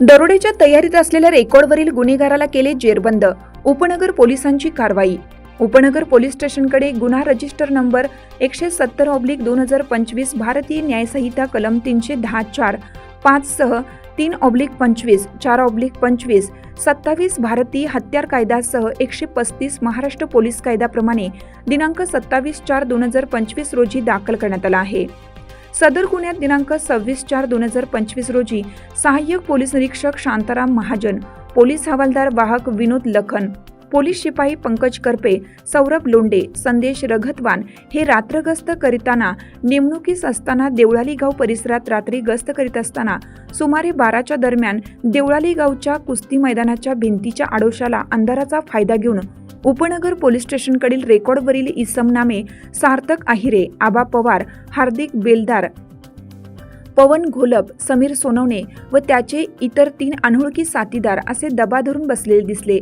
दरोडेच्या तयारीत असलेल्या रेकॉर्डवरील गुन्हेगाराला केले जेरबंद. उपनगर पोलिसांची कारवाई. उपनगर पोलीस स्टेशनकडे गुन्हा रजिस्टर नंबर एकशे सत्तर ऑब्लिक दोन हजार पंचवीस भारतीय न्यायसंहिता कलम तीनशे दहा चार पाच सह तीन ऑब्लिक पंचवीस चार ऑब्लिक पंचवीस सत्तावीस भारतीय हत्यार कायद्यासह एकशे पस्तीस महाराष्ट्र पोलीस कायद्याप्रमाणे दिनांक सत्तावीस चार दोन हजार पंचवीस रोजी दाखल करण्यात आला आहे. सदर गुन्ह्यात दिनांक सव्वीस चार दोन हजार पंचवीस रोजी सहाय्यक पोलीस निरीक्षक शांताराम महाजन पोलीस हवालदार वाहक विनोद लखन पोलीस शिपाई पंकज करपे सौरभ लोंडे संदेश रघतवान हे रात्र गस्त करीताना नेमणुकीस असताना देवळाली गाव परिसरात रात्री गस्त करीत असताना सुमारे बाराच्या दरम्यान देवळाली गावच्या कुस्ती मैदानाच्या भिंतीच्या आडोशाला अंधाराचा फायदा घेऊन उपनगर पोलीस स्टेशनकडील रेकॉर्डवरील इसमनामे सार्थक आहिरे आबा पवार हार्दिक बेलदार पवन घोलप समीर सोनवणे व त्याचे इतर तीन अनोळखी साथीदार असे दबा धरून बसलेले दिसले.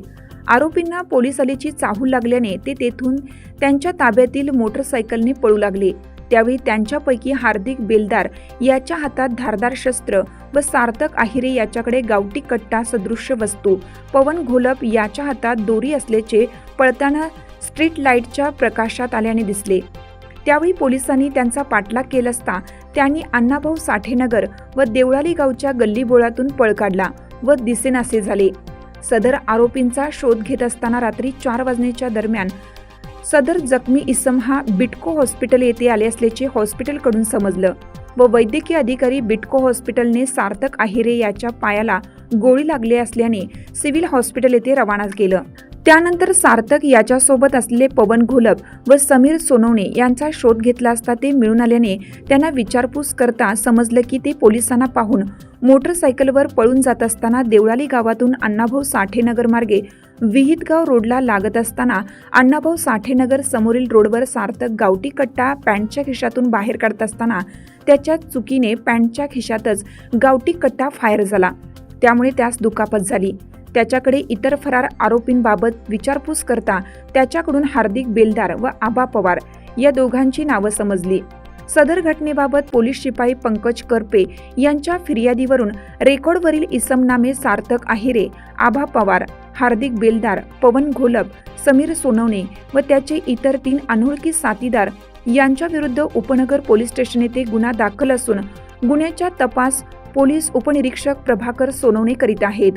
आरोपींना पोलीस आलीची चाहूल लागल्याने ते तेथून त्यांच्या ताब्यातील मोटरसायकलने पळू लागले. त्यावेळी त्यांच्यापैकी हार्दिक बेलदार याच्या हातात धारदार शस्त्र व सार्थक आहिरे याच्याकडे गावठी कट्टा सदृश्य वस्तू. पवन घोलप याच्या हातात दोरी असल्याचे पळताना स्ट्रीट लाईटच्या प्रकाशात आल्याने दिसले. त्यावेळी पोलिसांनी त्यांचा पाठलाग केला असता त्यांनी अण्णाभाऊ साठेनगर व देवळाली गावच्या गल्लीबोळातून पळ काढला व दिसेनासे झाले. सदर आरोपींचा शोध घेत असताना रात्री चार वाजण्याच्या दरम्यान सदर जखमी इसम हा बिटको हॉस्पिटल येथे आले असल्याचे हॉस्पिटलकडून समजलं व वैद्यकीय अधिकारी बिटको हॉस्पिटलने सार्थक आहिरे याच्या पायाला गोळी लागली असल्याने सिव्हिल हॉस्पिटल येथे रवाना केलं. त्यानंतर सार्थक याच्यासोबत असलेले पवन घोलप व समीर सोनवणे यांचा शोध घेतला असता ते मिळून आल्याने त्यांना विचारपूस करता समजलं की ते पोलिसांना पाहून मोटरसायकलवर पळून जात असताना देवळाली गावातून अण्णाभाऊ साठेनगर मार्गे विहितगाव रोडला लागत असताना अण्णाभाऊ साठेनगर समोरील रोडवर सार्थक गावठी कट्टा पॅन्टच्या खिशातून बाहेर काढत असताना त्याच्या चुकीने पॅन्टच्या खिशातच गावठी कट्टा फायर झाला. त्यामुळे त्यास दुखापत झाली. त्याच्याकडे इतर फरार आरोपींबाबत विचारपूस करता त्याच्याकडून हार्दिक बेलदार व आबा पवार या दोघांची नावं समजली. सदर घटनेबाबत पोलीस शिपाई पंकज करपे यांच्या फिर्यादीवरून रेकॉर्डवरील इसमनामे सार्थक आहिरे आभा पवार हार्दिक बेलदार पवन घोलप समीर सोनवणे व त्याचे इतर तीन अनोळखी साथीदार यांच्या विरुद्ध उपनगर पोलीस स्टेशन येथे गुन्हा दाखल असून गुन्ह्याचा तपास पोलीस उपनिरीक्षक प्रभाकर सोनवणे करीत आहेत.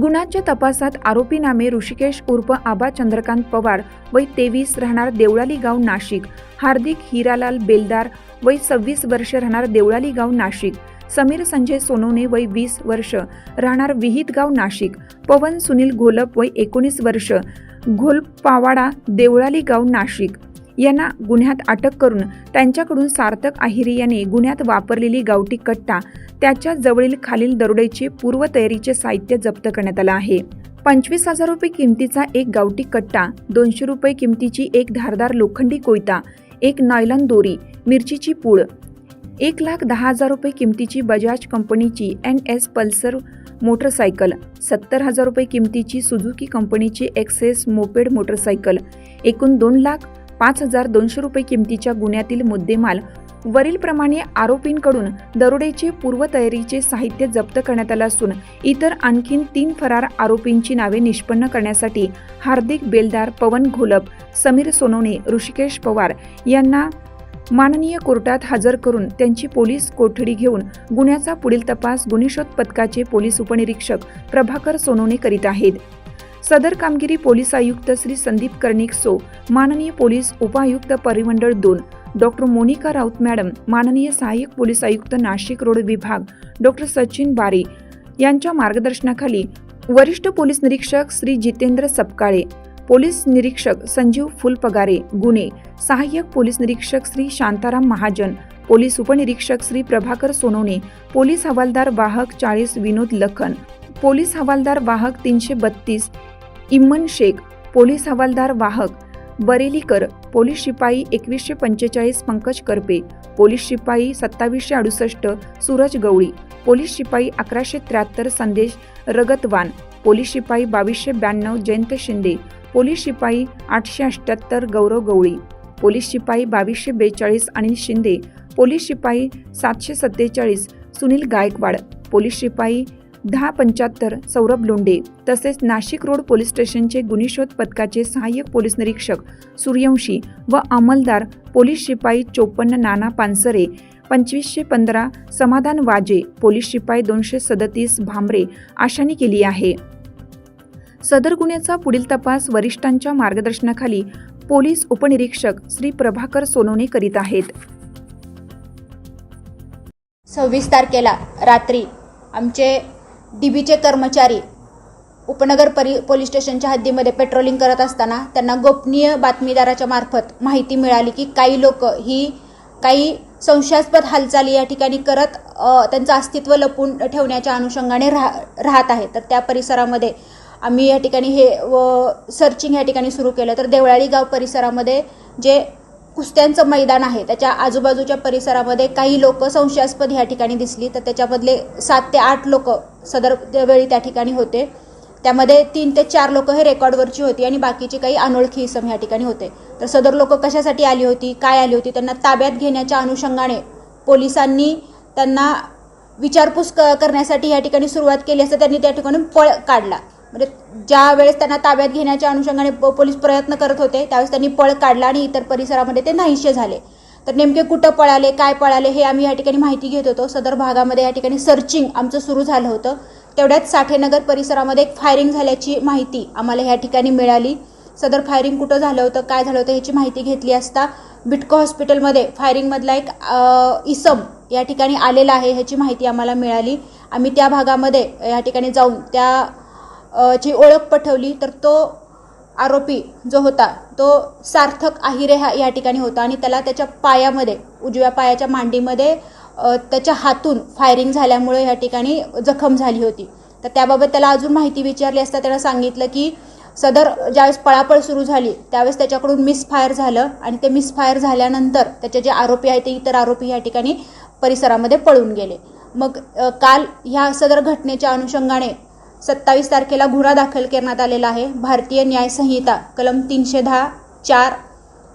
गुन्ह्याच्या तपासात आरोपी नामे ऋषिकेश उर्फ आबा चंद्रकांत पवार वय तेवीस राहणार देवळाली गाव नाशिक हार्दिक हिरालाल बेलदार वय सव्वीस वर्ष राहणार देवळाली गाव नाशिक. समीर संजय सोनवणे वय वीस वर्ष राहणार विहित गाव नाशिक पवन सुनील घोलप वय एकोणीस वर्ष घोलपावाडा देवळाली गाव नाशिक. यांना गुन्ह्यात अटक करून त्यांच्याकडून सार्थक आहिरी याने गुन्ह्यात वापरलेली गावठी कट्टा त्याच्या जवळील खालील दरोड्याचे पूर्वतयारीचे साहित्य जप्त करण्यात आलं आहे. पंचवीस हजार रुपये किमतीचा एक गावठी कट्टा दोनशे रुपये किमतीची एक धारदार लोखंडी कोयता एक नायलॉन दोरी मिरचीची पूड एक लाख दहा हजार रुपये किमतीची बजाज कंपनीची एन एस पल्सर मोटरसायकल सत्तर हजार रुपये किमतीची सुझुकी कंपनीची एक्सेस मोपेड मोटरसायकल एकूण दोन लाख पाच हजार दोनशे रुपये किमतीच्या गुन्ह्यातील मुद्देमाल वरीलप्रमाणे आरोपींकडून दरोडेचे पूर्वतयारीचे साहित्य जप्त करण्यात आलं असून इतर आणखीन तीन फरार आरोपींची नावे निष्पन्न करण्यासाठी हार्दिक बेलदार पवन घोलप समीर सोनवणे ऋषिकेश पवार यांना माननीय कोर्टात हजर करून त्यांची पोलीस कोठडी घेऊन गुन्ह्याचा पुढील तपास गुन्हेशोध पथकाचे पोलीस उपनिरीक्षक प्रभाकर सोनोने करीत आहेत. सदर कामगिरी पोलीस आयुक्त श्री संदीप कर्णिक सो माननीय पोलीस उपायुक्त परिमंडळ दोन डॉक्टर मोनिका राऊत मॅडम माननीय सहाय्यक पोलीस आयुक्त नाशिक रोड विभाग डॉक्टर सचिन बारे यांच्या मार्गदर्शनाखाली वरिष्ठ पोलीस निरीक्षक श्री जितेंद्र सपकाळे पोलीस निरीक्षक संजीव फुलपगारे गुन्हे. सहाय्यक पोलीस निरीक्षक श्री शांताराम महाजन पोलीस उपनिरीक्षक श्री प्रभाकर सोनवणे पोलीस हवालदार वाहक चाळीस विनोद लखन पोलीस हवालदार वाहक तीनशे बत्तीस इम्मन शेख पोलीस हवालदार वाहक बरेलीकर पोलीस शिपाई एकवीसशे पंचेचाळीस पंकज करपे पोलीस शिपाई सत्तावीसशे अडुसष्ट सूरज गवळी पोलीस शिपाई अकराशे त्र्याहत्तर संदेश रगतवान पोलीस शिपाई बावीसशे ब्याण्णव जयंत शिंदे पोलीस शिपाई आठशे अठ्ठ्याहत्तर गौरव गवळी पोलीस शिपाई बावीसशे बेचाळीस अनिल शिंदे पोलीस शिपाई सातशे सत्तेचाळीस सुनील गायकवाड पोलीस शिपाई दहा पंच्याहत्तर सौरभ लोंडे तसेच नाशिक रोड पोलीस स्टेशनचे गुन्हेशोध पथकाचे सहाय्यक पोलीस निरीक्षक सूर्यवंशी व अंमलदार पोलीस शिपाई चोपन्न नाना पानसरे पंचवीसशे पंधरा समाधान वाजे पोलीस शिपाई दोनशे सदतीस भांबरे आशांनी केली आहे. सदर गुन्ह्याचा पुढील तपास वरिष्ठांच्या मार्गदर्शनाखाली पोलीस उपनिरीक्षक श्री प्रभाकर सोनवणे करीत आहेत. सव्वीस तारखेला रात्री आमचे डी बीचे कर्मचारी उपनगर परि पोलीस स्टेशनच्या हद्दीमध्ये पेट्रोलिंग करत असताना त्यांना गोपनीय बातमीदाराच्या मार्फत माहिती मिळाली की काही लोक ही काही संशयास्पद हालचाली या ठिकाणी करत त्यांचं अस्तित्व लपून ठेवण्याच्या अनुषंगाने राह राहत आहे तर त्या परिसरामध्ये आम्ही या ठिकाणी हे व सर्चिंग या ठिकाणी सुरू केलं. तर देवळाली गाव परिसरामध्ये जे कुस्त्यांचं मैदान आहे त्याच्या आजूबाजूच्या परिसरामध्ये काही लोक संशयास्पद ह्या ठिकाणी दिसली. तर त्याच्यामधले सात ते आठ लोक सदर वेळी त्या ठिकाणी होते. त्यामध्ये तीन ते चार लोक हे रेकॉर्डवरची होती आणि बाकीचे काही अनोळखी इसम ह्या ठिकाणी होते. तर सदर लोक कशासाठी आली होती काय आली होती त्यांना ताब्यात घेण्याच्या अनुषंगाने पोलिसांनी त्यांना विचारपूस क करण्यासाठी या ठिकाणी सुरुवात केली असता त्यांनी त्या ठिकाणी पळ काढला. म्हणजे ज्या वेळेस त्यांना ताब्यात घेण्याच्या अनुषंगाने प- पोलीस प्रयत्न करत होते त्यावेळेस त्यांनी पळ काढला आणि इतर परिसरामध्ये ते नाहीसे झाले. तर नेमके कुठं पळाले काय पळाले हे आम्ही या ठिकाणी माहिती घेत होतो. सदर भागामध्ये या ठिकाणी सर्चिंग आमचं सुरू झालं होतं. तेवढ्यात साठेनगर परिसरामध्ये एक फायरिंग झाल्याची माहिती आम्हाला या ठिकाणी मिळाली. सदर फायरिंग कुठं झालं होतं काय झालं होतं याची माहिती घेतली असता बिटको हॉस्पिटलमध्ये फायरिंगमधला एक इसम या ठिकाणी आलेला आहे ह्याची माहिती आम्हाला मिळाली. आम्ही त्या भागामध्ये या ठिकाणी जाऊन त्या ची ओळख पटवली तर तो आरोपी जो होता तो सार्थक आहिरे हा या ठिकाणी होता आणि त्याला त्याच्या पायामध्ये उजव्या पायाच्या मांडीमध्ये त्याच्या हातून फायरिंग झाल्यामुळे या ठिकाणी जखम झाली होती. तर त्याबाबत त्याला अजून माहिती विचारली असता त्यानं सांगितलं की सदर ज्यावेळेस पळापळ सुरू झाली त्यावेळेस त्याच्याकडून मिसफायर झालं आणि ते मिसफायर झाल्यानंतर त्याचे जे आरोपी आहेत ते इतर आरोपी या ठिकाणी परिसरामध्ये पळून गेले. मग काल ह्या सदर घटनेच्या अनुषंगाने सत्तावीस तारखेला गुन्हा दाखल करण्यात आलेला आहे. भारतीय न्यायसंहिता कलम तीनशे दहा चार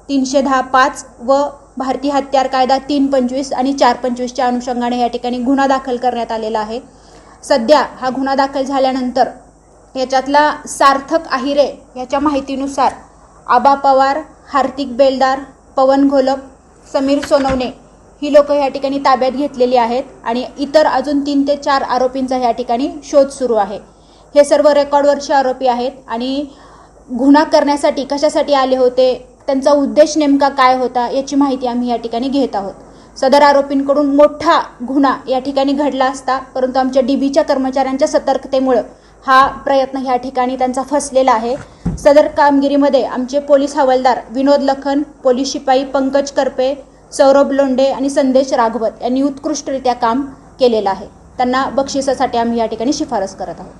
तीनशे दहा पाच व भारतीय हत्यार कायदा तीन पंचवीस आणि चार पंचवीसच्या अनुषंगाने या ठिकाणी गुन्हा दाखल करण्यात आलेला आहे. सध्या हा गुन्हा दाखल झाल्यानंतर याच्यातला सार्थक आहिरे याच्या माहितीनुसार आबा पवार हार्दिक बेलदार पवन घोलप समीर सोनवणे ही लोक या ठिकाणी ताब्यात घेतलेली आहेत आणि इतर अजून तीन ते चार आरोपींचा या ठिकाणी शोध सुरू आहे. हे सर्व रेकॉर्डवरचे आरोपी आहेत आणि गुन्हा करण्यासाठी कशासाठी आले होते त्यांचा उद्देश नेमका काय होता याची माहिती आम्ही या ठिकाणी घेत आहोत. सदर आरोपींकडून मोठा गुन्हा या ठिकाणी घडला असता परंतु आमच्या डी बीच्या कर्मचाऱ्यांच्या सतर्कतेमुळं हा प्रयत्न ह्या ठिकाणी त्यांचा फसलेला आहे. सदर कामगिरीमध्ये आमचे पोलीस हवालदार विनोद लखन पोलीस शिपाई पंकज करपे सौरभ लोंडे आणि संदेश राघवत यांनी उत्कृष्टरित्या काम केलेलं आहे. त्यांना बक्षिसासाठी आम्ही या ठिकाणी शिफारस करत आहोत.